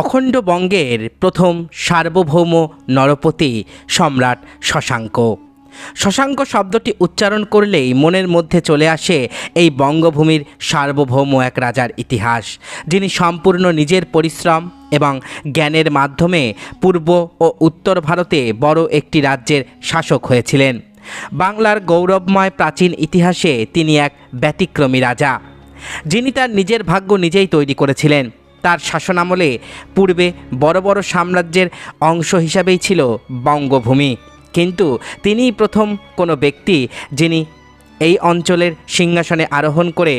অখণ্ড বঙ্গের প্রথম সার্বভৌম নরপতি সম্রাট শশাঙ্ক। শশাঙ্ক শব্দটি উচ্চারণ করলেই মনের মধ্যে চলে আসে এই বঙ্গভূমির সার্বভৌম এক রাজার ইতিহাস, যিনি সম্পূর্ণ নিজের পরিশ্রম এবং জ্ঞানের মাধ্যমে পূর্ব ও উত্তর ভারতে বড় একটি রাজ্যের শাসক হয়েছিলেন। বাংলার গৌরবময় প্রাচীন ইতিহাসে তিনি এক ব্যতিক্রমী রাজা, যিনি তার নিজের ভাগ্য নিজেই তৈরি করেছিলেন। তার শাসনামলে পূর্বে বড় বড় সাম্রাজ্যের অংশ হিসাবেই ছিল বঙ্গভূমি। কিন্তু তিনিই প্রথম কোনো ব্যক্তি যিনি এই অঞ্চলের সিংহাসনে আরোহণ করে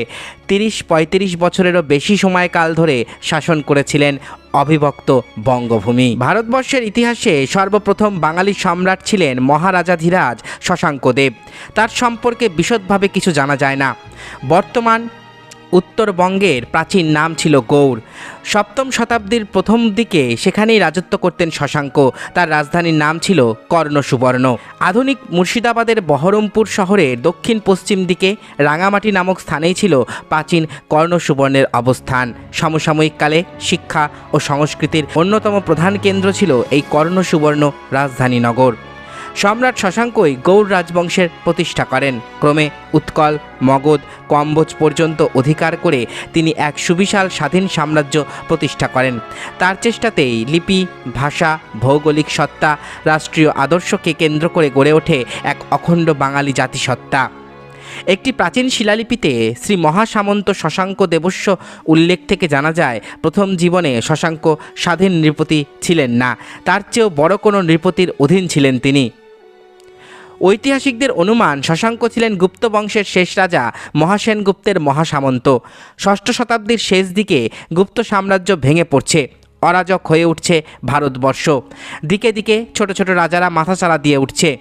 তিরিশ পঁয়ত্রিশ বছরেরও বেশি সময়কাল ধরে শাসন করেছিলেন অবিভক্ত বঙ্গভূমি। ভারতবর্ষের ইতিহাসে সর্বপ্রথম বাঙালি সম্রাট ছিলেন মহারাজাধিরাজ শশাঙ্কদেব। তার সম্পর্কে বিশদভাবে কিছু জানা যায় না। বর্তমান উত্তরবঙ্গের প্রাচীন নাম ছিল গৌড় সপ্তম শতাব্দীর প্রথম দিকে সেখানেই রাজত্ব করতেন শশাঙ্ক। তার রাজধানীর নাম ছিল কর্ণ সুবর্ণ আধুনিক মুর্শিদাবাদের বহরমপুর শহরের দক্ষিণ পশ্চিম দিকে রাঙামাটি নামক স্থানেই ছিল প্রাচীন কর্ণ সুবর্ণের অবস্থান। সমসাময়িককালে শিক্ষা ও সংস্কৃতির অন্যতম প্রধান কেন্দ্র ছিল এই কর্ণ সুবর্ণ রাজধানী নগর সম্রাট শশাঙ্কই গৌড় রাজবংশের প্রতিষ্ঠা করেন। ক্রমে উৎকল, মগধ, কম্বোজ পর্যন্ত অধিকার করে তিনি এক সুবিশাল স্বাধীন সাম্রাজ্য প্রতিষ্ঠা করেন। তার চেষ্টাতেই লিপি, ভাষা, ভৌগোলিক সত্তা, রাষ্ট্রীয় আদর্শকে কেন্দ্র করে গড়ে ওঠে এক অখণ্ড বাঙালি জাতিসত্তা। একটি প্রাচীন শিলালিপিতে শ্রী মহাসামন্ত শশাঙ্ক দেবস্য উল্লেখ থেকে জানা যায়, প্রথম জীবনে শশাঙ্ক স্বাধীন নৃপতি ছিলেন না, তার চেয়েও বড় কোনো নৃপতির অধীন ছিলেন তিনি। ঐতিহাসিকদের অনুমান, শশাঙ্ক ছিলেন গুপ্ত বংশের শেষ রাজা, মহাসেন গুপ্তের মহাসামন্ত। ষষ্ঠ শতাব্দীর শেষ দিকে গুপ্ত সাম্রাজ্য ভেঙে পড়ছে, অরাজক হয়ে উঠছে ভারতবর্ষ। দিকে দিকে ছোট ছোট রাজারা মাথাচাড়া দিয়ে উঠছে।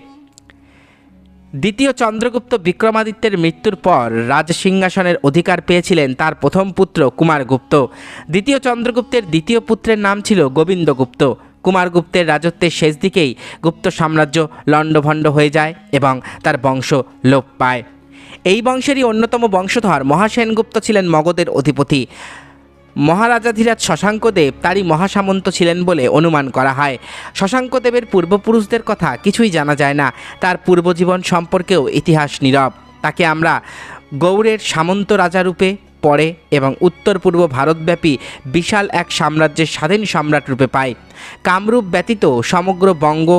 দ্বিতীয় চন্দ্রগুপ্ত বিক্রমাদিত্যের মৃত্যুর পর রাজসিংহাসনের অধিকার পেয়েছিলেন তার প্রথম পুত্র কুমারগুপ্ত। দ্বিতীয় চন্দ্রগুপ্তের দ্বিতীয় পুত্রের নাম ছিল গোবিন্দগুপ্ত। কুমারগুপ্তের রাজত্বের শেষ দিকেই গুপ্ত সাম্রাজ্য লণ্ডভণ্ড হয়ে যায় এবং তার বংশ লোপ পায়। এই বংশেরই অন্যতম বংশধর মহাসেনগুপ্ত ছিলেন মগধের অধিপতি। মহারাজাধিরাজ শশাঙ্কদেব তারই মহাসামন্ত ছিলেন বলে অনুমান করা হয়। শশাঙ্কদেবের পূর্বপুরুষদের কথা কিছুই জানা যায় না। তার পূর্বজীবন সম্পর্কেও ইতিহাস নীরব। তাকে আমরা গৌড়ের সামন্ত রাজারূপে পরে এবং উত্তর পূর্ব ভারতব্যাপী বিশাল এক সাম্রাজ্যের স্বাধীন সম্রাট রূপে পাই। কামরূপ ব্যতীত সমগ্র বঙ্গ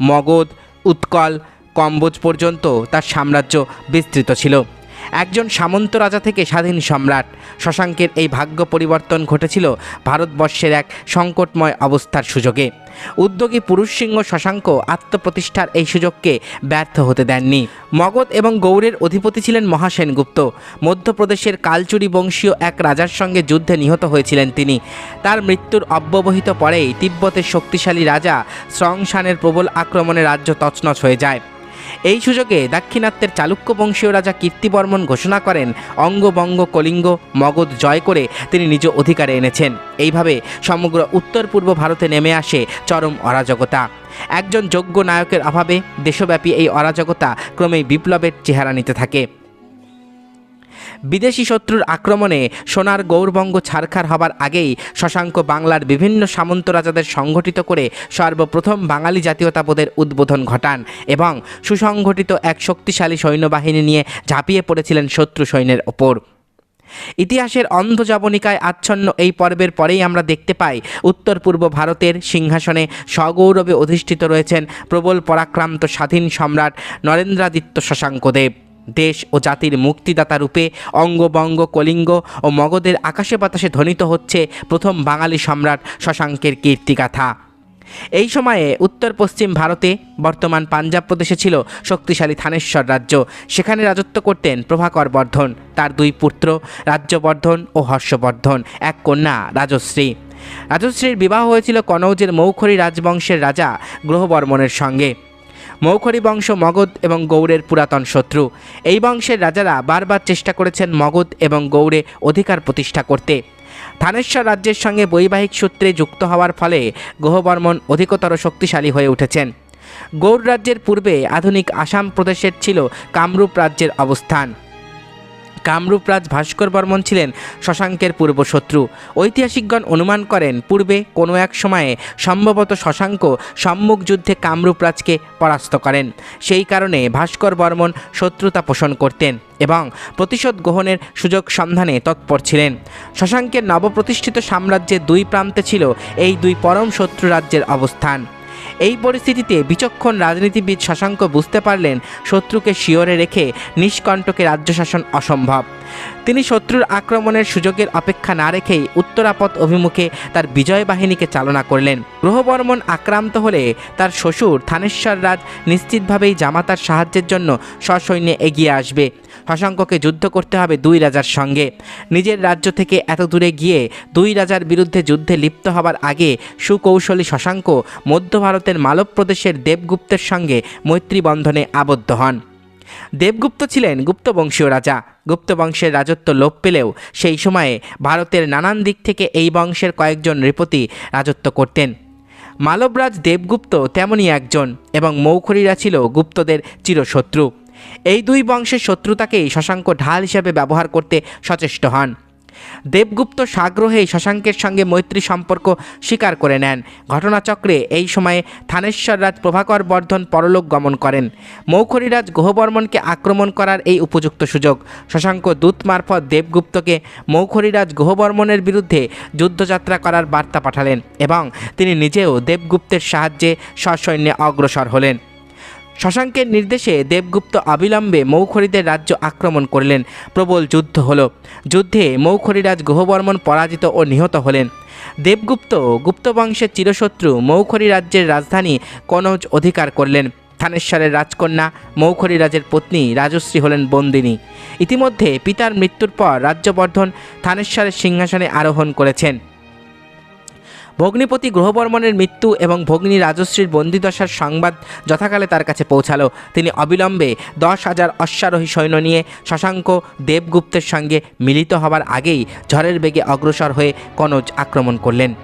মগধ উৎকল কম্বোজ পর্যন্ত তার সাম্রাজ্য বিস্তৃত ছিল। একজন সামন্ত রাজা থেকে স্বাধীন সম্রাট। শশাঙ্কের এই ভাগ্য পরিবর্তন ঘটেছিল ভারতবর্ষের এক সংকটময় অবস্থার সুযোগে। উদ্যোগী পুরুষ সিংহ শশাঙ্ক আত্মপ্রতিষ্ঠার এই সুযোগকে ব্যর্থ হতে দেননি। মগধ এবং গৌড়ের অধিপতি ছিলেন মহাসেনগুপ্ত মধ্যপ্রদেশের কালচুরি বংশীয় এক রাজার সঙ্গে যুদ্ধে নিহত হয়েছিলেন তিনি। তার মৃত্যুর অব্যবহিত পরেই তিব্বতের শক্তিশালী রাজা স্রংশানের প্রবল আক্রমণে রাজ্য তছনছ হয়ে যায়। এই সুযোগে দাক্ষিণাত্যের চালুক্য বংশীয় রাজা কীর্তিবর্মন ঘোষণা করেন অঙ্গবঙ্গ কলিঙ্গ মগধ জয় করে তিনি নিজ অধিকারে এনেছেন। এইভাবে সমগ্র উত্তর পূর্ব ভারতে নেমে আসে চরম অরাজকতা। একজন যোগ্য নায়কের অভাবে দেশব্যাপী এই অরাজকতা ক্রমেই বিপ্লবের চেহারা নিতে থাকে। বিদেশি শত্রুর আক্রমণে সোনার গৌরবঙ্গ ছারখার হবার আগেই শশাঙ্ক বাংলার বিভিন্ন সামন্ত রাজাদের সংগঠিত করে সর্বপ্রথম বাঙালি জাতীয়তাবোধের উদ্বোধন ঘটান এবং সুসংগঠিত এক শক্তিশালী সৈন্যবাহিনী নিয়ে ঝাঁপিয়ে পড়েছিলেন শত্রু সৈন্যের ওপর। ইতিহাসের অন্ধজবনিকায় আচ্ছন্ন এই পর্বের পরেই আমরা দেখতে পাই, উত্তর পূর্ব ভারতের সিংহাসনে সগৌরবে অধিষ্ঠিত রয়েছেন প্রবল পরাক্রান্ত স্বাধীন সম্রাট নরেন্দ্রাদিত্য শশাঙ্কদেব। দেশ ও জাতির মুক্তিদাতা রূপে অঙ্গবঙ্গ কলিঙ্গ ও মগধের আকাশে বাতাসে ধ্বনিত হচ্ছে প্রথম বাঙালি সম্রাট শশাঙ্কের কীর্তিগাথা। এই সময়ে উত্তর পশ্চিম ভারতে বর্তমান পাঞ্জাব প্রদেশে ছিল শক্তিশালী থানেশ্বর রাজ্য। সেখানে রাজত্ব করতেন প্রভাকর বর্ধন, তার দুই পুত্র রাজ্যবর্ধন ও হর্ষবর্ধন, এক কন্যা রাজশ্রী। রাজশ্রীর বিবাহ হয়েছিল কনৌজের মৌখরী রাজবংশের রাজা গ্রহবর্মনের সঙ্গে। মৌখরী বংশ মগধ এবং গৌড়ের পুরাতন শত্রু। এই বংশের রাজারা বারবার চেষ্টা করেছেন মগধ এবং গৌড়ে অধিকার প্রতিষ্ঠা করতে। থানেশ্বর রাজ্যের সঙ্গে বৈবাহিক সূত্রে যুক্ত হওয়ার ফলে গ্রহবর্মন অধিকতর শক্তিশালী হয়ে উঠেছেন। গৌড় রাজ্যের পূর্বে আধুনিক আসাম প্রদেশের ছিল কামরূপ রাজ্যের অবস্থান। কামরূপরাজ ভাস্কর বর্মন ছিলেন শশাঙ্কের পূর্বশত্রু। ঐতিহাসিকগণ অনুমান করেন, পূর্বে কোনো এক সময়ে সম্ভবত শশাঙ্ক সম্মুখ যুদ্ধে কামরূপরাজকে পরাস্ত করেন। সেই কারণে ভাস্কর বর্মন শত্রুতা পোষণ করতেন এবং প্রতিশোধ গ্রহণের সুযোগ সন্ধানে তৎপর ছিলেন। শশাঙ্কের নবপ্রতিষ্ঠিত সাম্রাজ্যের দুই প্রান্তে ছিল এই দুই পরম শত্রু রাজ্যের অবস্থান। এই পরিস্থিতিতে বিচক্ষণ রাজনীতিবিদ শশাঙ্ক বুঝতে পারলেন শত্রুকে শিওরে রেখে নিষ্কণ্টকে রাজ্য শাসন অসম্ভব। তিনি শত্রুর আক্রমণের সুযোগের অপেক্ষা না রেখেই উত্তরাপথ অভিমুখে তার বিজয় বাহিনীকে চালনা করলেন। গ্রহবর্মন আক্রান্ত হলে তার শ্বশুর থানেশ্বর রাজ নিশ্চিতভাবেই জামাতার সাহায্যের জন্য সসৈন্যে এগিয়ে আসবে। শশাঙ্ককে যুদ্ধ করতে হবে দুই রাজার সঙ্গে। নিজের রাজ্য থেকে এত দূরে গিয়ে দুই রাজার বিরুদ্ধে যুদ্ধে লিপ্ত হবার আগে সুকৌশলী শশাঙ্ক মধ্য ভারতের মালব প্রদেশের দেবগুপ্তের সঙ্গে মৈত্রী বন্ধনে আবদ্ধ হন। দেবগুপ্ত ছিলেন গুপ্তবংশীয় রাজা। গুপ্তবংশের রাজত্ব লোপ পেলেও সেই সময়ে ভারতের নানান দিক থেকে এই বংশের কয়েকজন নৃপতি রাজত্ব করতেন। মালবরাজ দেবগুপ্ত তেমনই একজন এবং মৌখরীরা ছিল গুপ্তদের চিরশত্রু। এই দুই বংশের শত্রুতাকেই শশাঙ্ক ঢাল হিসেবে ব্যবহার করতে সচেষ্ট হন। দেবগুপ্ত সাগ্রহেই শশাঙ্কের সঙ্গে মৈত্রী সম্পর্ক স্বীকার করে নেন। ঘটনাচক্রে এই সময়ে থানেশ্বর রাজ প্রভাকর বর্ধন পরলোক গমন করেন। মৌখরীরাজ গ্রহবর্মনকে আক্রমণ করার এই উপযুক্ত সুযোগ। শশাঙ্ক দূত মারফত দেবগুপ্তকে মৌখরীরাজ গ্রহবর্মনের বিরুদ্ধে যুদ্ধযাত্রা করার বার্তা পাঠালেন এবং তিনি নিজেও দেবগুপ্তের সাহায্যে সসৈন্যে অগ্রসর হলেন। শশাঙ্কের নির্দেশে দেবগুপ্ত অবিলম্বে মৌখরীদের রাজ্য আক্রমণ করলেন। প্রবল যুদ্ধ হল। যুদ্ধে মৌখরীরাজ গ্রহবর্মন পরাজিত ও নিহত হলেন। দেবগুপ্ত গুপ্তবংশের চিরশত্রু মৌখরী রাজ্যের রাজধানী কনৌজ অধিকার করলেন। থানেশ্বরের রাজকন্যা মৌখরী রাজের পত্নী রাজশ্রী হলেন বন্দিনী। ইতিমধ্যে পিতার মৃত্যুর পর রাজ্যবর্ধন থানেশ্বরের সিংহাসনে আরোহণ করেছেন। ভগ্নিপতি গ্রহবর্মনের মৃত্যু এবং ভগ্নী রাজশ্রীর বন্দিদশার সংবাদ যথাকালে তার কাছে পৌঁছালো। তিনি অবিলম্বে দশ হাজার অশ্বারোহী সৈন্য নিয়ে শশাঙ্ক দেবগুপ্তের সঙ্গে মিলিত হবার আগেই ঝড়ের বেগে অগ্রসর হয়ে কনজ আক্রমণ করলেন।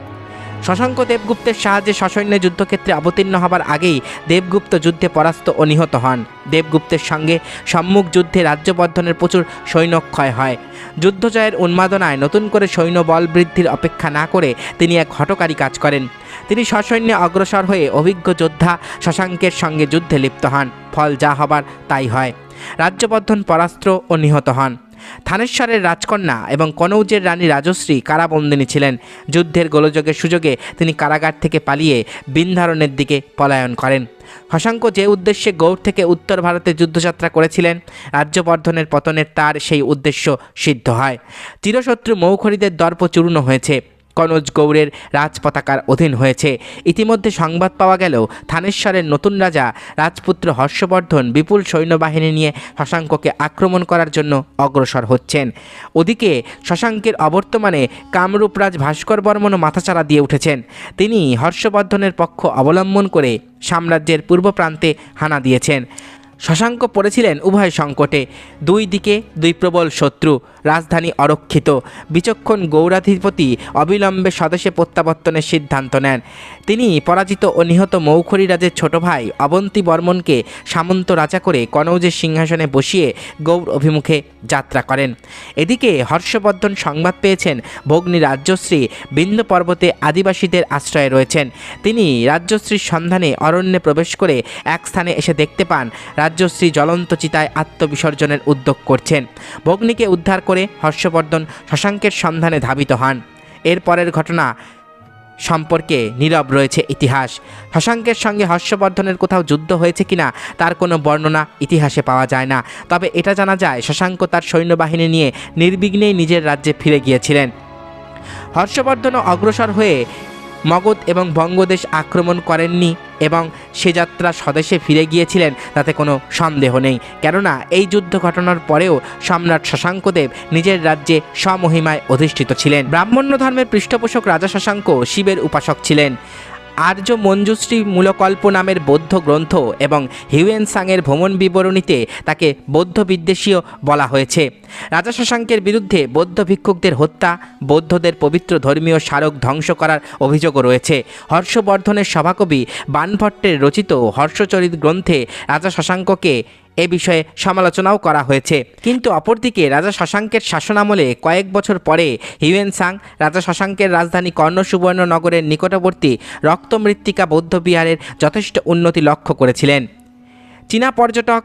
শশাঙ্ক দেবগুপ্তের সাহায্যে সসৈন্য যুদ্ধক্ষেত্রে অবতীর্ণ হবার আগেই দেবগুপ্ত যুদ্ধে পরাস্ত ও নিহত হন। দেবগুপ্তের সঙ্গে সম্মুখ যুদ্ধে রাজ্যবর্ধনের প্রচুর সৈন্যক্ষয় হয়। যুদ্ধ জয়ের উন্মাদনায় নতুন করে সৈন্য বল বৃদ্ধির অপেক্ষা না করে তিনি এক হটকারী কাজ করেন। তিনি সসৈন্যে অগ্রসর হয়ে অভিজ্ঞ যোদ্ধা শশাঙ্কের সঙ্গে যুদ্ধে লিপ্ত হন। ফল যা হবার তাই হয়। রাজ্যবর্ধন পরাস্ত্র ও নিহত হন। থানেশ্বরের রাজকন্যা এবং কনৌজের রানী রাজশ্রী কারাবন্দিনী ছিলেন। যুদ্ধের গোলযোগের সুযোগে তিনি কারাগার থেকে পালিয়ে বিন্ধারণের দিকে পলায়ন করেন। শশাঙ্ক যে উদ্দেশ্যে গৌড় থেকে উত্তর ভারতে যুদ্ধযাত্রা করেছিলেন, রাজ্যবর্ধনের পতনের তার সেই উদ্দেশ্য সিদ্ধ হয়। চিরশত্রু মৌখরিদের দর্প চূর্ণ হয়েছে। কনজ গৌড়ের রাজপতাকার অধীন হয়েছে। ইতিমধ্যে সংবাদ পাওয়া গেল থানেশ্বরের নতুন রাজা রাজপুত্র হর্ষবর্ধন বিপুল সৈন্যবাহিনী নিয়ে শশাঙ্ককে আক্রমণ করার জন্য অগ্রসর হচ্ছেন। ওদিকে শশাঙ্কের অবর্তমানে কামরূপরাজ ভাস্কর বর্মনও মাথাচাড়া দিয়ে উঠেছেন। তিনি হর্ষবর্ধনের পক্ষ অবলম্বন করে সাম্রাজ্যের পূর্ব প্রান্তে হানা দিয়েছেন। শশাঙ্ক পড়েছিলেন উভয় সংকটে। দুই দিকে দুই প্রবল শত্রু, রাজধানী অরক্ষিত। বিচক্ষণ গৌরাধিপতি অবিলম্বে স্বদেশে প্রত্যাবর্তনের সিদ্ধান্ত নেন। তিনি পরাজিত ও নিহত মৌখরী রাজের ছোট ভাই অবন্তী বর্মনকে সামন্ত রাজা করে কনৌজের সিংহাসনে বসিয়ে গৌড় অভিমুখে যাত্রা করেন। এদিকে হর্ষবর্ধন সংবাদ পেয়েছেন, ভগ্নী রাজ্যশ্রী বিন্ধ্য পর্বতে আদিবাসীদের আশ্রয়ে রয়েছেন। তিনি রাজ্যশ্রীর সন্ধানে অরণ্যে প্রবেশ করে এক স্থানে এসে দেখতে পান রাজ্যশ্রী জ্বলন্ত চিতায় আত্মবিসর্জনের উদ্যোগ করছেন। ভগ্নীকে উদ্ধার করে হর্ষবর্ধন শশাঙ্কের সন্ধানে ধাবিত হন। এরপরের ঘটনা সম্পর্কে নীরব রয়েছে ইতিহাস। শশাঙ্কের সঙ্গে হর্ষবর্ধনের কোথাও যুদ্ধ হয়েছে কিনা, তার কোনো বর্ণনা ইতিহাসে পাওয়া যায় না। তবে এটা জানা যায়, শশাঙ্ক তার সৈন্যবাহিনী নিয়ে নির্বিঘ্নেই নিজের রাজ্যে ফিরে গিয়েছিলেন। হর্ষবর্ধনও অগ্রসর হয়ে মগধ এবং বঙ্গদেশ আক্রমণ করেননি এবং সে যাত্রা স্বদেশে ফিরে গিয়েছিলেন, তাতে কোনো সন্দেহ নেই। কেননা, এই যুদ্ধ ঘটনার পরেও সম্রাট শশাঙ্কদেব নিজের রাজ্যে স্বমহিমায় অধিষ্ঠিত ছিলেন। ব্রাহ্মণ্য ধর্মের পৃষ্ঠপোষক রাজা শশাঙ্ক শিবের উপাসক ছিলেন। আর্য মঞ্জুশ্রী মূলকল্প নামের বৌদ্ধ গ্রন্থ এবং হিউয়েন সাংয়ের ভ্রমণ বিবরণীতে তাকে বৌদ্ধ বিদ্বেষীয় বলা হয়েছে। রাজা শশাঙ্কের বিরুদ্ধে বৌদ্ধ ভিক্ষুকদের হত্যা, বৌদ্ধদের পবিত্র ধর্মীয় স্মারক ধ্বংস করার অভিযোগও রয়েছে। হর্ষবর্ধনের সভাকবি বানভট্টের রচিত হর্ষচরিত গ্রন্থে রাজা শশাঙ্ককে এ বিষয়ে সমালোচনাও করা হয়েছে। কিন্তু অপরদিকে রাজা শশাঙ্কের শাসনামলে কয়েক বছর পরে হিউয়েন সাং রাজা শশাঙ্কের রাজধানী কর্ণ সুবর্ণনগরের নিকটবর্তী রক্তমৃত্তিকা বৌদ্ধবিহারের যথেষ্ট উন্নতি লক্ষ্য করেছিলেন। চীনা পর্যটক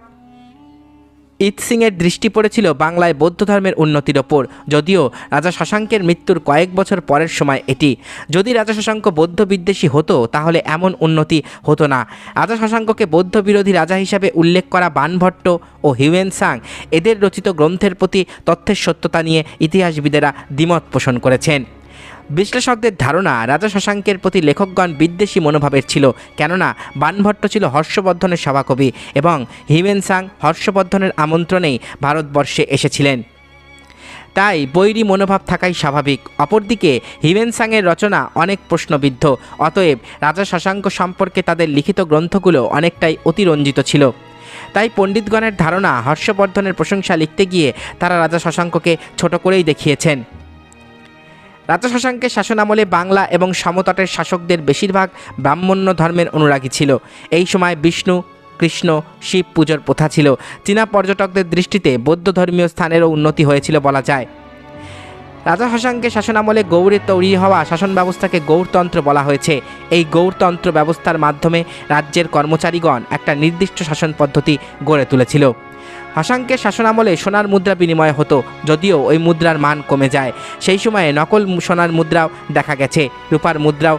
ইৎসিংয়ের দৃষ্টি পড়েছিল বাংলায় বৌদ্ধ ধর্মের উন্নতির ওপর। যদিও রাজা শশাঙ্কের মৃত্যুর কয়েক বছর পরের সময় এটি। যদি রাজা শশাঙ্ক বৌদ্ধ বিদ্বেষী হতো, তাহলে এমন উন্নতি হতো না। রাজা শশাঙ্ককে বৌদ্ধ বিরোধী রাজা হিসাবে উল্লেখ করা বানভট্ট ও হিউয়েন সাং এদের রচিত গ্রন্থের প্রতি তথ্যের সত্যতা নিয়ে ইতিহাসবিদেরা দ্বিমত পোষণ করেছেন। বিশ্লেষকদের ধারণা, রাজা শশাঙ্কের প্রতি লেখকগণ বিদ্বেষী মনোভাবের ছিল, কেননা বানভট্ট ছিল হর্ষবর্ধনের সভাকবি এবং হিমেন সাং হর্ষবর্ধনের আমন্ত্রণেই ভারতবর্ষে এসেছিলেন। তাই বৈরী মনোভাব থাকাই স্বাভাবিক। অপরদিকে হিমেন সাংয়ের রচনা অনেক প্রশ্নবিদ্ধ, অতএব রাজা শশাঙ্ক সম্পর্কে তাদের লিখিত গ্রন্থগুলো অনেকটাই অতিরঞ্জিত ছিল। তাই পণ্ডিতগণের ধারণা হর্ষবর্ধনের প্রশংসা লিখতে গিয়ে তারা রাজা শশাঙ্ককে ছোট করেই দেখিয়েছেন। রাজা শশাঙ্কের শাসনামলে বাংলা এবং সমতটের শাসকদের বেশিরভাগ ব্রাহ্মণ্য ধর্মের অনুরাগী ছিল। এই সময় বিষ্ণু, কৃষ্ণ, শিব পুজোর প্রথা ছিল। চীনা পর্যটকদের দৃষ্টিতে বৌদ্ধ ধর্মীয় স্থানেরও উন্নতি হয়েছিল বলা যায়। রাজা শশাঙ্কের শাসনামলে গৌড়ে তৈরি হওয়া শাসন ব্যবস্থাকে গৌরতন্ত্র বলা হয়েছে। এই গৌরতন্ত্র ব্যবস্থার মাধ্যমে রাজ্যের কর্মচারীগণ একটা নির্দিষ্ট শাসন পদ্ধতি গড়ে তুলেছিল। হাসাঙ্কের শাসনামলে সোনার মুদ্রা বিনিময় হতো, যদিও ওই মুদ্রার মান কমে যায়। সেই সময়ে নকল সোনার মুদ্রাও দেখা গেছে। রূপার মুদ্রাও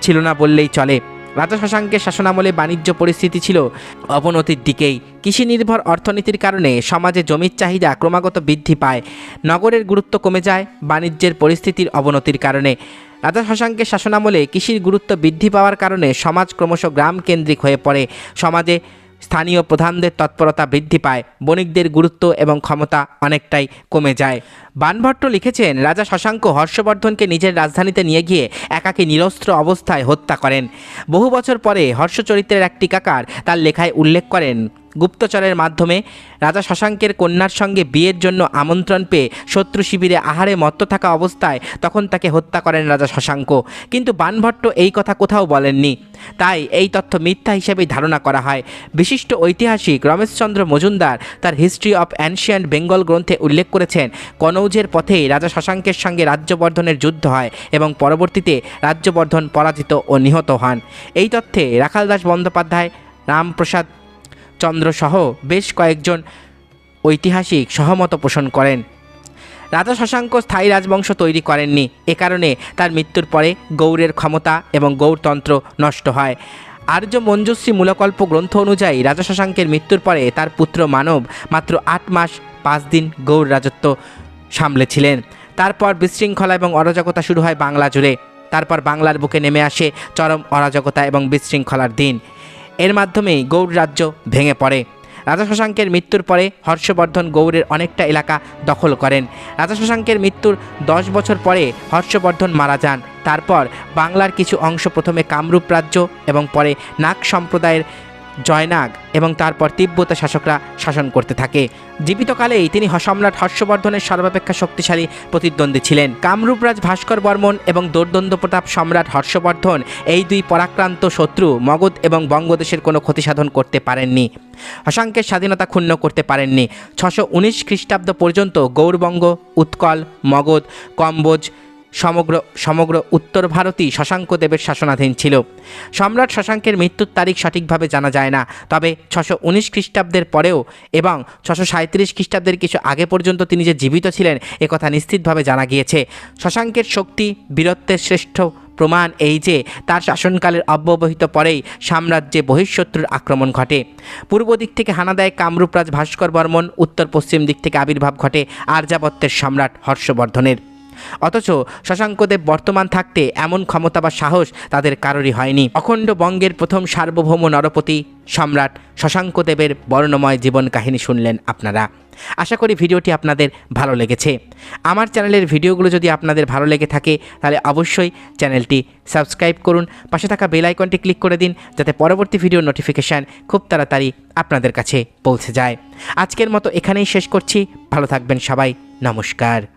ছিল না বললেই চলে। রাজা শশাঙ্কের শাসনামলে বাণিজ্য পরিস্থিতি ছিল অবনতির দিকেই। কৃষি নির্ভর অর্থনীতির কারণে সমাজে জমির চাহিদা ক্রমাগত বৃদ্ধি পায়। নগরের গুরুত্ব কমে যায়, বাণিজ্যের পরিস্থিতির অবনতির কারণে। রাজা শশাঙ্কের শাসনামলে কৃষির গুরুত্ব বৃদ্ধি পাওয়ার কারণে সমাজ ক্রমশ গ্রাম কেন্দ্রিক হয়ে পড়ে। সমাজে স্থানীয় প্রধানদের তৎপরতা বৃদ্ধি পায় বণিকদের গুরুত্ব এবং ক্ষমতা অনেকটাই কমে যায়। বানভট্ট লিখেছেন, রাজা শশাঙ্ক হর্ষবর্ধনকে নিজের রাজধানীতে নিয়ে গিয়ে একাকী নিরস্ত্র অবস্থায় হত্যা করেন। বহু বছর পরে হর্ষচরিত্রের এক টিকাকার তার লেখায় উল্লেখ করেন, গুপ্তচরের মাধ্যমে রাজা শশাঙ্কের কন্যার সঙ্গে বিয়ের জন্য আমন্ত্রণ পেয়ে শত্রু শিবিরে আহারে মত্ত থাকা অবস্থায় তখন তাকে হত্যা করেন রাজা শশাঙ্ক। কিন্তু বানভট্ট এই কথা কোথাও বলেননি। তাই এই তথ্য মিথ্যা হিসেবেই ধারণা করা হয়। বিশিষ্ট ঐতিহাসিক রমেশচন্দ্র মজুমদার তার হিস্ট্রি অফ অ্যানশিয়ান্ট বেঙ্গল গ্রন্থে উল্লেখ করেছেন কনৌজের পথেই রাজা শশাঙ্কের সঙ্গে রাজ্যবর্ধনের যুদ্ধ হয় এবং পরবর্তীতে রাজ্যবর্ধন পরাজিত ও নিহত হন। এই তথ্যে রাখালদাস বন্দ্যোপাধ্যায়, রামপ্রসাদ চন্দ্রসহ বেশ কয়েকজন ঐতিহাসিক সহমত পোষণ করেন। রাজা শশাঙ্ক স্থায়ী রাজবংশ তৈরি করেননি। এ কারণে তার মৃত্যুর পরে গৌড়ের ক্ষমতা এবং গৌরতন্ত্র নষ্ট হয়। আর্য মঞ্জুশ্রী মূলকল্প গ্রন্থ অনুযায়ী রাজা শশাঙ্কের মৃত্যুর পরে তার পুত্র মানব মাত্র আট মাস, পাঁচ দিন গৌড় রাজত্ব সামলেছিলেন। তারপর বিশৃঙ্খলা এবং অরাজকতা শুরু হয় বাংলা জুড়ে। তারপর বাংলার বুকে নেমে আসে চরম অরাজকতা এবং বিশৃঙ্খলার দিন। এর মাধ্যমেই গৌড় রাজ্য ভেঙে পড়ে। রাজা শশাঙ্কের মৃত্যুর পরে হর্ষবর্ধন গৌড়ের অনেকটা এলাকা দখল করেন। রাজা শশাঙ্কের মৃত্যুর দশ বছর পরে হর্ষবর্ধন মারা যান। তারপর বাংলার কিছু অংশ প্রথমে কামরূপ রাজ্য এবং পরে নাগ সম্প্রদায়ের জয়নাগ এবং তারপর তিব্বত শাসকরা শাসন করতে থাকে। জীবিতকালেই তিনি সম্রাট হর্ষবর্ধনের সর্বাপেক্ষা শক্তিশালী প্রতিদ্বন্দ্বী ছিলেন। কামরূপরাজ ভাস্কর বর্মন এবং দোর্দণ্ড প্রতাপ সম্রাট হর্ষবর্ধন এই দুই পরাক্রান্ত শত্রু মগধ এবং বঙ্গদেশের কোনো ক্ষতি সাধন করতে পারেননি। শশাঙ্কের স্বাধীনতা ক্ষুণ্ণ করতে পারেননি। ছশো উনিশ খ্রিস্টাব্দ পর্যন্ত গৌরবঙ্গ, উৎকল, মগধ, কম্বোজ সমগ্র সমগ্র উত্তর ভারতই শশাঙ্ক দেবের শাসনাধীন ছিল। সম্রাট শশাঙ্কের মৃত্যুর তারিখ সঠিকভাবে জানা যায় না, তবে ছশো উনিশ খ্রিস্টাব্দের পরেও এবং ছশো সাঁত্রিশ খ্রিস্টাব্দের কিছু আগে পর্যন্ত তিনি যে জীবিত ছিলেন একথা নিশ্চিতভাবে জানা গিয়েছে। শশাঙ্কের শক্তি, বীরত্বের শ্রেষ্ঠ প্রমাণ এই যে, তার শাসনকালের অব্যবহিত পরেই সাম্রাজ্যে বহিঃশত্রুর আক্রমণ ঘটে। পূর্ব দিক থেকে হানা দেয় কামরূপরাজ ভাস্কর বর্মন উত্তর পশ্চিম দিক থেকে আবির্ভাব ঘটে আর্যাবত্যের সম্রাট হর্ষবর্ধনের। অথচ শশাঙ্কদেব বর্তমান থাকতে এমন ক্ষমতা বা সাহস তাদের কারোরই হয়নি। অখণ্ড বঙ্গের প্রথম সার্বভৌম নরপতি সম্রাট শশাঙ্কদেবের বর্ণময় জীবন কাহিনী শুনলেন আপনারা। আশা করি ভিডিওটি আপনাদের ভালো লেগেছে। আমার চ্যানেলের ভিডিওগুলো যদি আপনাদের ভালো লেগে থাকে, তাহলে অবশ্যই চ্যানেলটি সাবস্ক্রাইব করুন, পাশে থাকা বেল আইকনটি ক্লিক করে দিন, যাতে পরবর্তী ভিডিও নোটিফিকেশান খুব তাড়াতাড়ি আপনাদের কাছে পৌঁছে যায়। আজকের মতো এখানেই শেষ করছি। ভালো থাকবেন সবাই। নমস্কার।